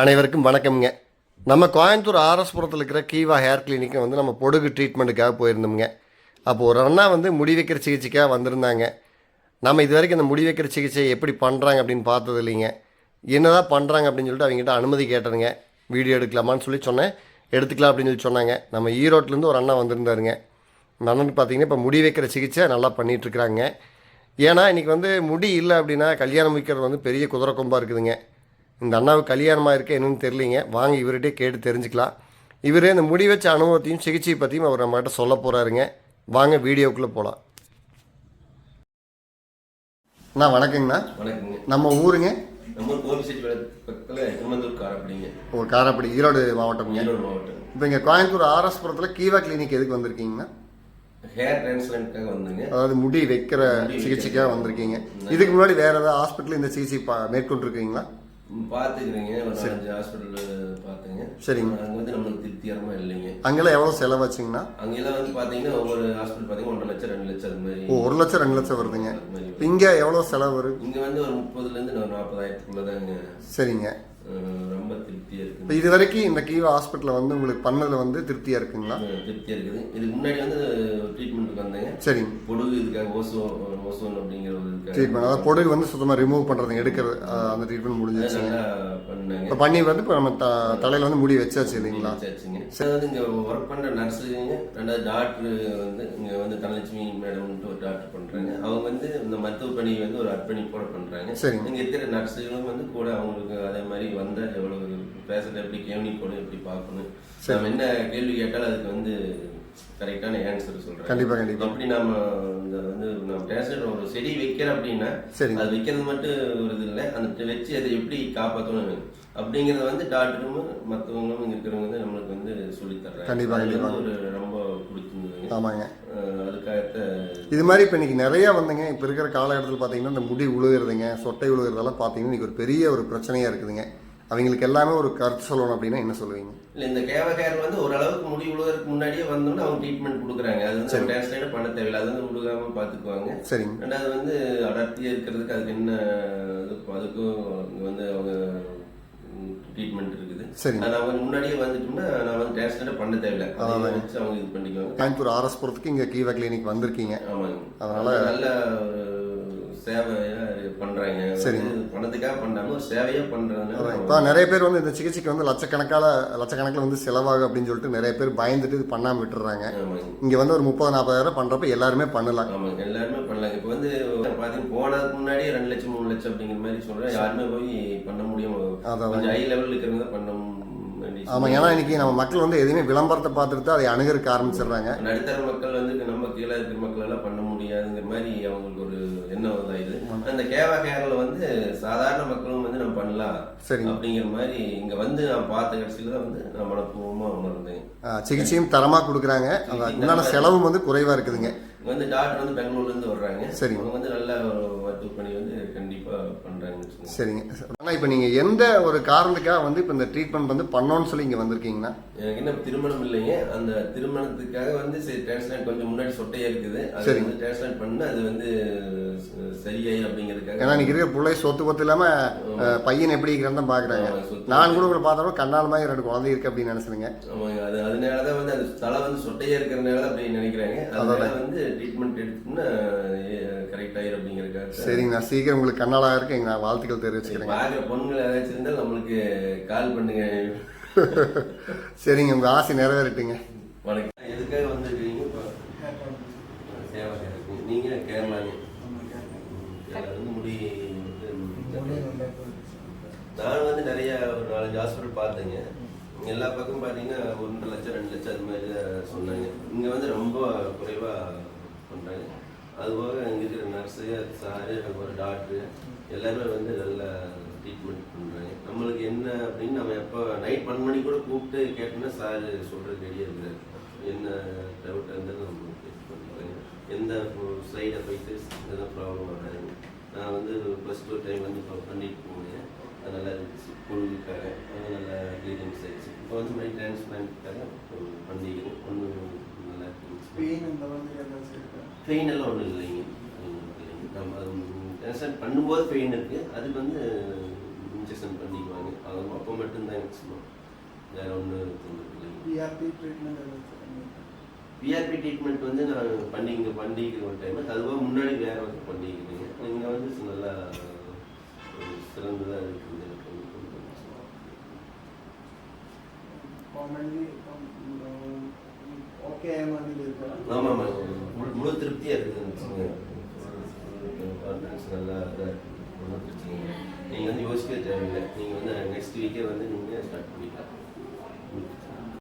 அனைவருக்கும் வணக்கம்ங்க. நம்ம கோயம்புத்தூர் ஆர்எஸ்புரத்தில் இருக்கிற கீவா ஹேர் கிளினிக்கு வந்து நம்ம பொடுகு ட்ரீட்மெண்ட்டுக்காக போயிருந்தோம்ங்க. அப்போ ஒரு அண்ணா வந்து முடி வைக்கிற சிகிச்சைக்காக வந்திருந்தாங்க. நம்ம இது வரைக்கும் இந்த முடி வைக்கிற சிகிச்சை எப்படி பண்ணுறாங்க அப்படின்னு பார்த்தது இல்லைங்க. என்னதான் பண்ணுறாங்க அப்படின்னு சொல்லிட்டு அவங்ககிட்ட அனுமதி கேட்டேனுங்க. வீடியோ எடுக்கலாமான்னு சொல்லி சொன்னேன். எடுத்துக்கலாம் அப்படின்னு சொல்லி சொன்னாங்க. நம்ம ஈரோட்லேருந்து ஒரு அண்ணா வந்திருந்தாருங்க. அந்த அண்ணனுக்கு பார்த்தீங்கன்னா இப்போ முடி வைக்கிற சிகிச்சை நல்லா பண்ணிகிட்ருக்குறாங்க ஏன்னா இன்றைக்கி வந்து முடி இல்லை அப்படின்னா கல்யாணம் வைக்கிறது வந்து பெரிய குதிரை கொம்பாக இருக்குதுங்க. இந்த அண்ணாவுக்கு கல்யாணமாக இருக்க என்னன்னு தெரியலிங்க. வாங்க இவர்கிட்டே கேட்டு தெரிஞ்சுக்கலாம். இவரே இந்த முடி வச்ச அனுபவத்தையும் சிகிச்சை பற்றியும் அவர் நம்மகிட்ட சொல்ல போகிறாருங்க வாங்க வீடியோக்குள்ளே போகலாம் அண்ணா வணக்கங்கண்ணா. வணக்கங்க. நம்ம ஊருங்க? நம்ம கோபிசெட்டி பக்கத்தில் திருமந்தூர் காரப்படிங்க. ஒரு காரைப்படி ஈரோடு மாவட்டம்ங்க ஈரோடு மாவட்டம். இப்போ இங்கே கோயம்புத்தூர் ஆர்எஸ்புரத்தில் கீவா கிளினிக் எதுக்கு வந்திருக்கீங்கண்ணா? ஹேர் டிரான்ஸ்பிளான்ட்காக வந்தேங்க. அதாவது முடி வைக்கிற சிகிச்சைக்காக வந்திருக்கீங்க. இதுக்கு முன்னாடி வேறு ஏதாவது ஹாஸ்பிட்டல் இந்த சிகிச்சை பா மேற்கொண்டிருக்கீங்களா? பார்த்துக்கிறேங்க. ஒரு ஹாஸ்பிட்டல் பார்த்தேங்க. சரிங்க. அங்கே வந்து நம்மளுக்கு திருப்திகரமாக இல்லைங்க. அங்கெல்லாம் எவ்வளோ செலவாச்சுங்கண்ணா? அங்கெல்லாம் வந்து பார்த்தீங்கன்னா ஒவ்வொரு ஹாஸ்பிட்டல் பார்த்தீங்கன்னா ஒன்றரை லட்சம் ரெண்டு லட்சம் அது மாதிரி. ஒரு லட்சம் ரெண்டு லட்சம் வருதுங்க. இங்கே எவ்வளோ செலவு வரும்? இங்கே வந்து ஒரு முப்பதுலேருந்து ஒரு நாற்பதாயிரத்துக்குள்ளே தாங்க சரிங்க. ரொம்ப திருப்தியாக இருக்குது இப்போ இது வரைக்கும் இந்த கீவா ஹாஸ்பிட்டலில் வந்து உங்களுக்கு பண்ணதில் வந்து திருப்தியாக இருக்குங்களா? திருப்தியாக இருக்குது. இதுக்கு முன்னாடி வந்து ட்ரீட்மெண்ட்டுக்கு வந்தேங்க சரிங்க பொடுகு இதுக்காக ஓசோ ஓசோன் அப்படிங்கிற ஒரு ட்ரீட்மெண்ட் அதாவது பொடுகு வந்து சுத்தமாக ரிமூவ் பண்ணுறது எடுக்கிறது அந்த ட்ரீட்மெண்ட் முடிஞ்சிச்சுங்க நல்லா பண்ணாங்க. இப்போ பண்ணி வந்து இப்போ நம்ம த தலையில் வந்து முடி வச்சாச்சு இல்லைங்களா? வச்சாச்சுங்க. சரி வந்து இங்க ஒர்க் பண்ற நர்ஸுங்க ரெண்டாவது டாக்டர் வந்து இங்க வந்து தனலட்சுமி மேடம்ன்ட்டு ஒரு டாக்டர் பண்றாங்க. அவங்க வந்து இந்த மருத்துவ பணி வந்து ஒரு அர்ப்பணிப்போட பண்றாங்க. சரிங்க. இங்க இருக்கிற நர்ஸுகளும் வந்து கூட அவங்களுக்கு அதே மாதிரி வந்த எவ்வளவு பேசுறது எப்படி கவனிக்கணும் எப்படி பார்க்கணும். நம்ம என்ன கேள்வி கேட்டாலும் அதுக்கு வந்து கரெக்டான ஆன்சர் சொல்றாங்க கண்டிப்பாக கண்டிப்பாக எப்படி நம்ம இந்த வந்து நம்ம பேசுற ஒரு செடி வைக்கிறோம் அப்படின்னா அது வைக்கிறது மட்டும் ஒரு இது இல்லை. அந்த வச்சு அதை எப்படி காப்பாற்றணும் அப்படிங்கறத வந்து டாக்டரும் மற்றவங்களும் இருக்கிறவங்க வந்து நம்மளுக்கு வந்து சொல்லி தர்றாங்க. கண்டிப்பா, கண்டிப்பா. ஒரு ரொம்ப பிடிச்சிருந்ததுங்க. ஆமாங்க. அஹ் அதுக்காகத்த இது மாதிரி இப்போ இன்னைக்கு நிறைய வந்துங்க. இப்போ இருக்கிற காலகட்டத்தில் பார்த்தீங்கன்னா இந்த முடி உழுகிறதுங்க சொட்டை உழுகிறதெல்லாம் பார்த்தீங்கன்னா இன்னைக்கு ஒரு பெரிய ஒரு பிரச்சனையாக இருக்குதுங்க. அவங்களுக்கு எல்லாமே ஒரு கருத்து சொல்லணும் அப்படின்னா என்ன சொல்லுவீங்க? இல்ல இந்த கேவ கேர் வந்து ஓரளவுக்கு முடி உழுவதற்கு முன்னாடியே வந்தோம்னா அவங்க ட்ரீட்மெண்ட் கொடுக்குறாங்க. அது வந்து சரி. டிரான்ஸ்லேட் பண்ண தேவையில்லை. அது வந்து உழுகாம பாத்துக்குவாங்க சரிங்க ரெண்டாவது வந்து அடர்த்தியா இருக்கிறதுக்கு அதுக்கு என்ன அதுக்கும் வந்து அவங்க ட்ரீட்மெண்ட் இருக்குது. சரிங்க அது அவங்க முன்னாடியே வந்துட்டோம்னா நான் வந்து டிரான்ஸ்லேட் பண்ண தேவையில்லை. அதை வச்சு அவங்க இது பண்ணிக்குவாங்க. கோயம்புத்தூர் ஆர்எஸ் போகிறதுக்கு இங்கே கீவா கிளினிக் வந்திருக்கீங்க. ஆமாங்க. அதனால- நல்ல சேவையா பண்றாங்க. சரிங்க. பணத்துக்காக ஒரு பண்றதுனால இப்போ நிறைய பேர் வந்து இந்த சிகிச்சைக்கு வந்து லட்சக்கணக்கால லட்சக்கணக்கில் வந்து செலவாகும் அப்படின்னு சொல்லிட்டு நிறைய பேர் பயந்துட்டு இது பண்ணாமல் விட்டுறாங்க. இங்கே வந்து ஒரு முப்பது நாற்பதாயிரம் பண்ணுறப்ப எல்லாருமே பண்ணலாம். ஆமாங்க. எல்லாருமே பண்ணலாம். இப்போ வந்து பாத்தீங்கன்னா போனதுக்கு முன்னாடியே ரெண்டு லட்சம் மூணு லட்சம் அப்படிங்கிற மாதிரி சொல்றேன். யாருமே போய் பண்ண முடியாம. அதான் ஹை லெவல் இருக்கிறவங்க பண்ண ஆமாம் ஏன்னா இன்னைக்கு நம்ம மக்கள் வந்து எதுவுமே விளம்பரத்தை பார்த்துட்டு அதை அணுகிறதுக்கு ஆரம்பிச்சிடுறாங்க. நடுத்தர மக்கள் வந்து நம்ம கீழே இருக்கிற மக்கள் எல்லாம் பண்ண முடியாதுங்கிற மாதிரி அவங்களுக்கு ஒரு எண்ணம் தான் இது. அந்த கேவா கேரள வந்து சாதாரண மக்களும் வந்து நம்ம பண்ணலாம் சரிங்க. அப்படிங்கிற மாதிரி இங்க வந்து நான் பார்த்த கடைசியில தான் வந்து நான் மனப்பூர்வமா உணர்ந்தேன். சிகிச்சையும் தரமாக கொடுக்குறாங்க. உண்டான செலவும் வந்து குறைவாக இருக்குதுங்க. இங்க வந்து டாக்டர் வந்து பெங்களூர்ல இருந்து வர்றாங்க. சரிங்க. அவங்க வந்து நல்ல மருத்துவ பணி வந்து கண்டிப்பா பண்றாங்கன்னு வச்சுக்கோங்க. சரிங்க. ஆனால் இப்போ நீங்கள் எந்த ஒரு காரணத்துக்காக வந்து இப்போ இந்த ட்ரீட்மெண்ட் வந்து பண்ணோன்னு சொல்லி இங்கே வந்திருக்கீங்கன்னா? எனக்கு இன்னும் திருமணம் இல்லைங்க. அந்த திருமணத்துக்காக வந்து சரி டிரான்ஸ்லேட் கொஞ்சம் முன்னாடி சொட்டையா இருக்குது. அது. வந்து டிரான்ஸ்லேட் பண்ண அது வந்து ச- சரியாயி அப்படிங்கிறதுக்காக ஏன்னா இன்னைக்கு இருக்கிற பிள்ளை சொத்து பத்து இல்லாமல் பையன் எப்படி இருக்கிறான்னு தான் பார்க்குறாங்க நான் கூட உங்களை பார்த்தா கண்ணால் மாதிரி ரெண்டு குழந்தை இருக்கு அப்படின்னு நினைச்சிருங்க ஆமாங்க. அது அதனாலதான் வந்து அந்த தலை வந்து சொட்டையா இருக்கிறதுனால தான் அப்படி நினைக்கிறாங்க. அதனால வந்து ட்ரீட்மெண்ட் எடுத்தோம்னா கரெக்ட் ஆயிரும் சரிங்க நான் சீக்கிரம் உங்களுக்கு கண்ணாலாக இருக்கு எங்க நான் வாழ்த்துக்கள் தெரிவிச்சுக்கிறேங்க. பாக்குற பொண்ணுகள் ஏதாச்சும் இருந்தால் நம்மளுக்கு கால் பண்ணுங்க. சரிங்க. உங்கள் ஆசை நிறைவேறட்டுங்க. வணக்கம். எதுக்காக வந்திருக்கீங்க? இப்போ சேவை இருக்கு. நீங்க கேரளாங்க கேரளா வந்து முடி வந்து நான் வந்து நிறைய ஒரு நாலஞ்சு ஹாஸ்பிட்டல் பார்த்தேங்க. எல்லா பக்கம் பார்த்தீங்கன்னா ஒன்றரை லட்சம் ரெண்டு லட்சம் அது மாதிரி தான் சொன்னாங்க. இங்கே வந்து ரொம்ப குறைவாக பண்ணுறாங்க அதுபோக இங்கே இருக்கிற நர்ஸு சாரு ஒரு டாக்டரு எல்லாருமே வந்து நல்ல ட்ரீட்மெண்ட் பண்ணுறாங்க நம்மளுக்கு என்ன அப்படின்னு நம்ம எப்போ நைட் பன்னெண்டு மணி கூட கூப்பிட்டு கேட்டோம்னா சாரு சொல்கிறது ரெடியாக இருக்கிறாரு என்ன டவுட் இருந்தாலும் நம்ம எந்த சைடு எஃபெக்ட்ஸ் எதுவும் ப்ராப்ளம் வராது. நான் வந்து ப்ளஸ் டூ டைம் வந்து இப்போ பண்ணிட்டு போனேன். நல்லா இருந்துச்சு. பொழுதுக்காக நல்லா க்ளீனிங்ஸ் ஆயிடுச்சு இப்போ வந்து மை டிரான்ஸ்பிளான்ட்காக பண்ணிக்கிறேன் ஒன்றும் நல்லா இருந்துச்சு. பெயின் எல்லாம் ஒன்றும் இல்லைங்க. இல்லைங்க. நம்ம டிரான்ஸ்பிளான்ட் பண்ணும்போது பெயின் இருக்குது அதுக்கு வந்து இன்ஜெக்ஷன் பண்ணிக்குவாங்க. அது அப்போ மட்டும்தான் மேக்ஸிமம் வேற ஒன்றும் பிஆர்பி ட்ரீட்மெண்ட் எதாவது பண்ணியிருக்கேன் பிஆர்பி ட்ரீட்மெண்ட் வந்து நான் பண்ணி இங்கே பண்ணிக்கிற ஒரு டைம் அதுவாக முன்னாடி வேற வந்து பண்ணிக்கிறீங்க இங்கே வந்து நல்லா ஒரு சிறந்ததாக இருக்குது ஆமாம் முழு முழு திருப்தியாக இருக்குதுன்னு நல்லா இதாக இருக்குது ஒன்றும் பிரச்சனை இல்லை. நீங்கள் வந்து யோசிக்கவே தேவையில்லை. நீங்கள் வந்து நெக்ஸ்ட் வீக்கே வந்து நீங்கள் ஸ்டார்ட் பண்ணிக்கலாம்.